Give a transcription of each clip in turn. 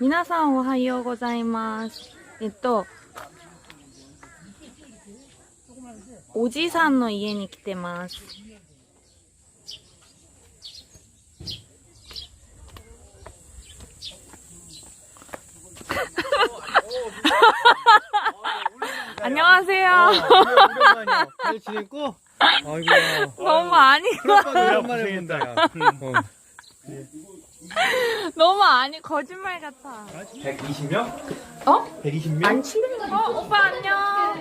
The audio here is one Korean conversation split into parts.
皆さんおはようございます。えっと、おじさんの家に来てます。안녕하세요. 오랜만이야. 잘 지냈고? 아이고야. 너무 아니, 오랜만에 본다, 야. 어. 너무 아니, 거짓말 같아. 120명? 어? 120명? 안거 어, 오빠 안녕.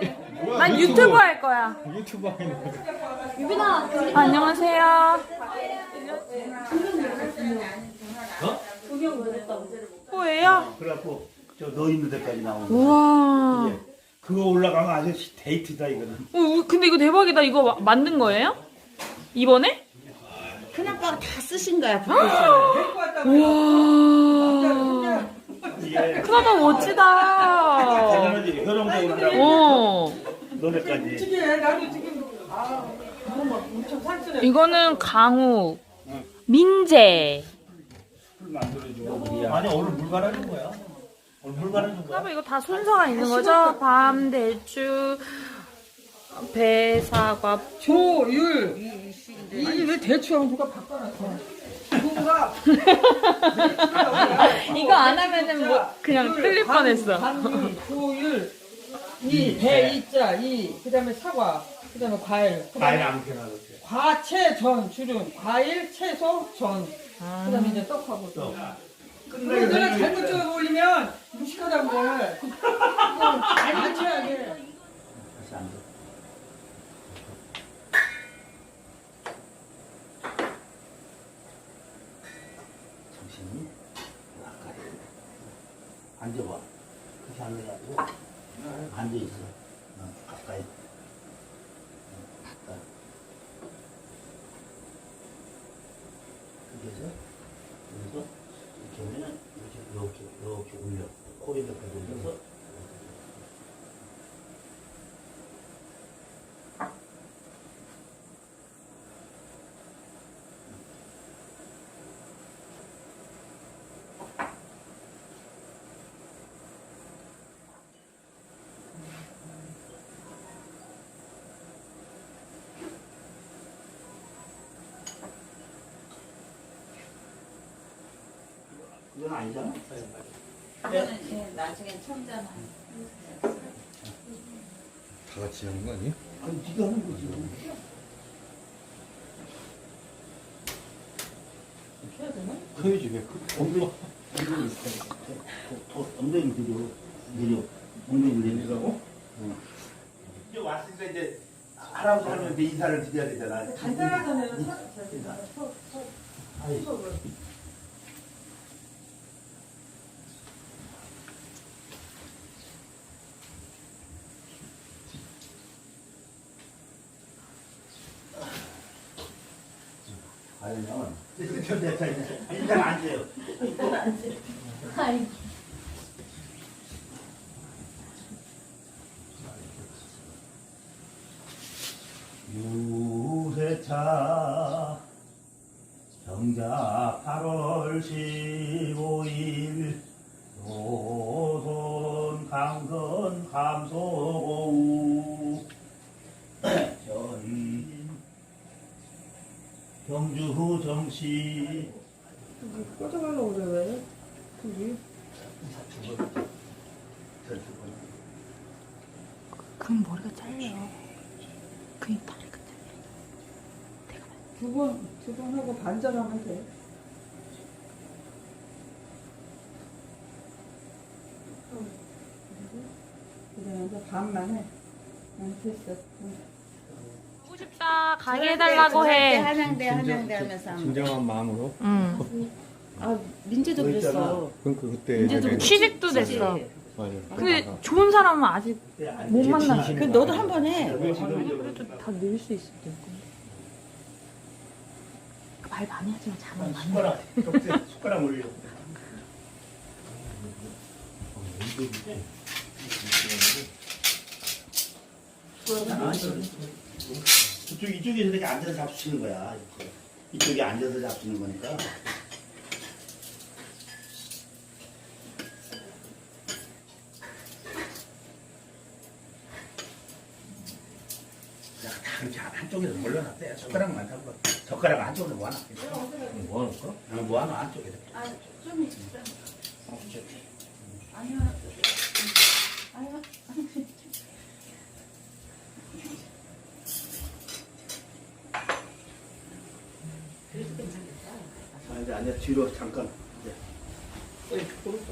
난 유튜브 할 거야. 유튜브 하는 거. 안녕하세요. 어? 뭐예요? 그래갖고 저 너 있는 데까지 나오는 거. 우와. 예. 그거 올라가면 아주 데이트다 이거는. 어, 우- 근데 이거 대박이다. 이거 마- 만든 거예요? 이번에? 큰아빠가 다 쓰신 거야. 우와. 이게 큰아빠 멋지다. 대단하지 효령적으로 한다고 어. 너네까지. 이거는 강우. 민재. 만들어주고. 아니 오늘 물 갈아준 거야. 오늘 물 갈아준 거야. 아빠 이거 다 순서가 있는 거죠? 밤, 대추, 배, 사과. 조율 아니 왜 대추하고 누가 바꿔놨어? 누가 이거 안 하면은 뭐 그냥 틀릴 뻔했어. 조율 이배 이자 이 그다음에 사과 그다음에 과일. 과일 아무렇게나 넣었지. 과채 전 주름. 과일 채소 전. 그다음에 이제 떡하고 또. 그래 내가 잘못 좀 올리면 무식하다고 그래 그냥 잘 맞춰야 돼 다시 앉아. 정신이 가까이 앉아봐. 그렇게 앉아가지고 앉아 있어. 어, 가까이. 어, 가까이. 해서 여기서 이렇게 하면은 이렇게 이렇게 이렇게 올려. 코 이렇게 올려 서 그건 아니잖아. 나중에 천잖아. 다 같이 하는 거 아니야? 아니 네가 하는 거지. 해야 되나? 그래야지 왜 그, 엉덩이 엉덩이 더 엉덩이 들여 내려 엉덩이 내리라고? 이제 왔으니까 이제 할아버지 할머니한테 인사를 드려야 되잖아. 간단하다면 아이, 아니면 일단 앉아요. 유세차 정자 8월 15일 조선 강선 감소고우 전 경주 정시 꺼져가려고 그래 왜? 그게 그럼 머리가 잘려. 그니 다리가 잘려. 두 번, 두 번 하고 반절하면 돼. 그러면서 반만 해. 응, 됐어. 응. 보고 싶다. 가게 해달라고 해. 한양대, 한양대 하면서. 진정한 마음으로. 응. 아, 민재도 그랬어. 그러니까 그때 민재도. 취직도 됐어. 맞아. 근데 좋은 사람은 아직 못 만나. 그 너도 한 번 해. 그래도 다 늘 수 있을 텐데. 말 많이 하지만 잠은 많이. 숟가락 젓대 숟가락 올려 이쪽, 이쪽에 이렇게 앉아서 잡수시는 거야. 이쪽. 이쪽에 앉아서 잡수는 거니까. 그렇게 한쪽에서 몰려놨대. 젓가락만 잡고 젓가락 한쪽에서 모아놨대. 모아놓을까? 어, 모아놓 한쪽에서. 아, 좀 있어. 어, 좋지. 아니요. 뒤로 잠깐 이제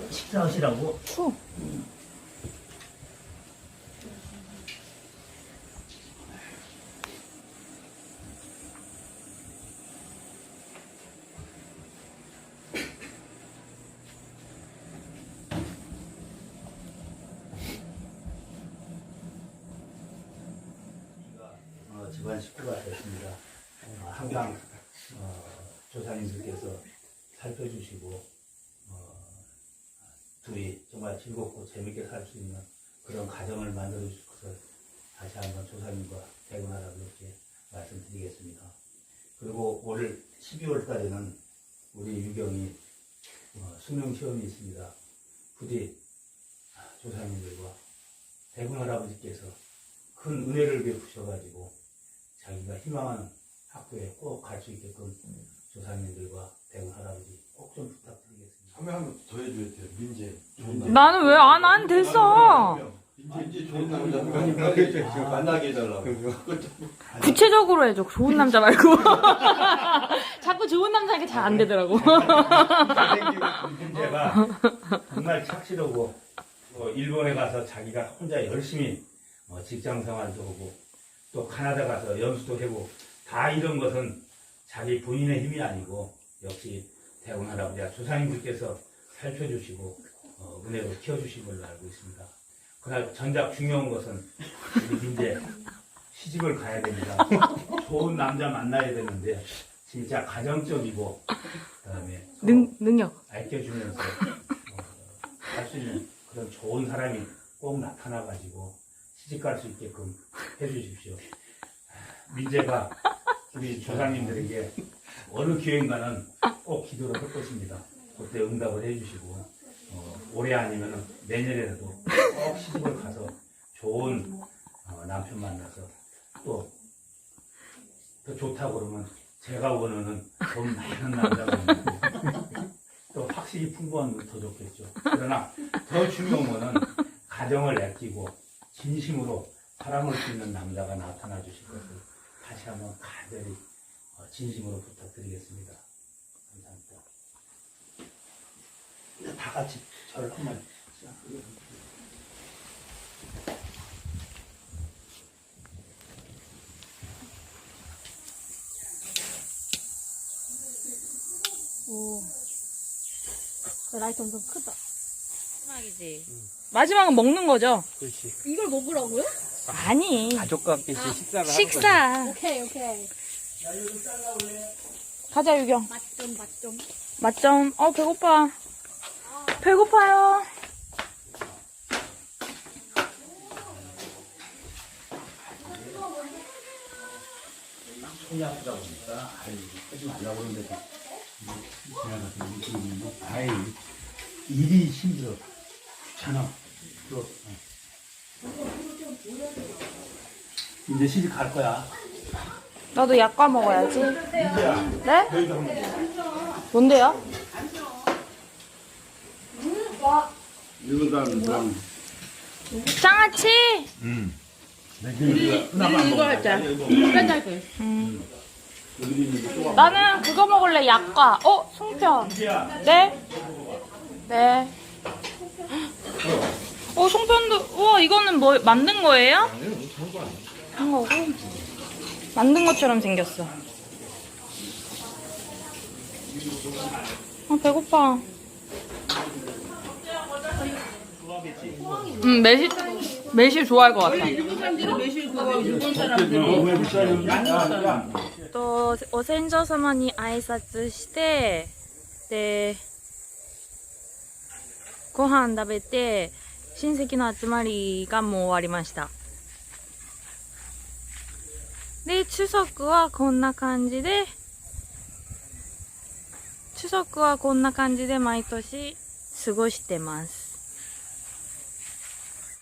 식사하시라고. 어, 집안 식구가 됐습니다. 어, 항상 어, 조상님들께서 살펴 주시고 어, 둘이 정말 즐겁고 재밌게 살 수 있는 그런 가정을 만들어 주실 것을 다시 한번 조상님과 대군하라고 이렇게 말씀드리겠습니다. 그리고 올 12월 달에는 우리 유경이 어, 수능 시험이 있습니다. 부디 조상님들과 대군 할아버지께서 큰 은혜를 베푸셔가지고 자기가 희망하는 학교에 꼭 갈 수 있게끔 조상님들과 할아버지 꼭 좀 부탁드리겠습니다. 한번 한번 더 해줘야 돼요. 민재. 좋은 남자. 나는 왜 안 안 됐어? 민재 좋은 남자. 지금 만나게 해달라고. 구체적으로 해줘. 좋은 남자 말고. 자꾸 좋은 남자니까 잘 안 되더라고. 잘생기고 문제가 정말 착실하고 어, 일본에 가서 자기가 혼자 열심히 어, 직장 생활도 하고 또 카나다 가서 연수도 하고 다 이런 것은 자기 본인의 힘이 아니고 역시 대원 할아버지와 조상님들께서 살펴주시고 어, 은혜로 키워주신 걸로 알고 있습니다. 그날 전작 중요한 것은 우리 민재 시집을 가야 됩니다. 좋은 남자 만나야 되는데 진짜 가정적이고 그다음에 능, 능력. 아껴주면서 할수 있는 그런 좋은 사람이 꼭 나타나가지고 시집 갈 수 있게끔 해주십시오. 민재가 우리 조상님들에게 어느 기회인가는 꼭 기도를 할 것입니다. 그때 응답을 해주시고 어, 올해 아니면 내년에라도 꼭 시집을 가서 좋은 어, 남편 만나서 또 더 좋다고 그러면 제가 원하는 돈 많은 남자가 또 확실히 풍부한 건더 좋겠죠. 그러나 더 중요한 거는 가정을 아끼고 진심으로 사랑할 수 있는 남자가 나타나 주실 것을 다시 한번 간절히 어, 진심으로 부탁드리겠습니다. 감사합니다. 이제 다 같이 저를 한번 라이트 엄청 크다. 마지막이지. 마지막은 먹는 거죠? 그렇지. 이걸 먹으라고요? 아니. 가족과 함께 식사를 식사. 오케이, 오케이. 가자, 유경. 맛 좀, 맛 좀. 맛점. 어, 배고파. 배고파요. 손이 아프다 보니까 아이 하지 말라고 그러는데 지나가서 이렇게 있는데 아이 일이 힘들어 또 어. 이제 시집 갈 거야 나도 약과 먹어야지. 네? 너희도 한번 뭔데요? 이거도 한 장아찌! 이거 할자 나는 그거 먹을래, 약과. 어, 송편. 네? 네. 어, 송편도, 우와, 이거는 뭐, 만든 거예요? 한 거고. 만든 것처럼 생겼어. 아, 배고파. 음, 매실, 매실 좋아할 것 같아. 또, お先祖様に挨拶して、で、 ご飯食べて、親戚の集まりがもう終わりました。で、中足はこんな感じで、中足はこんな感じで毎年過ごしてます。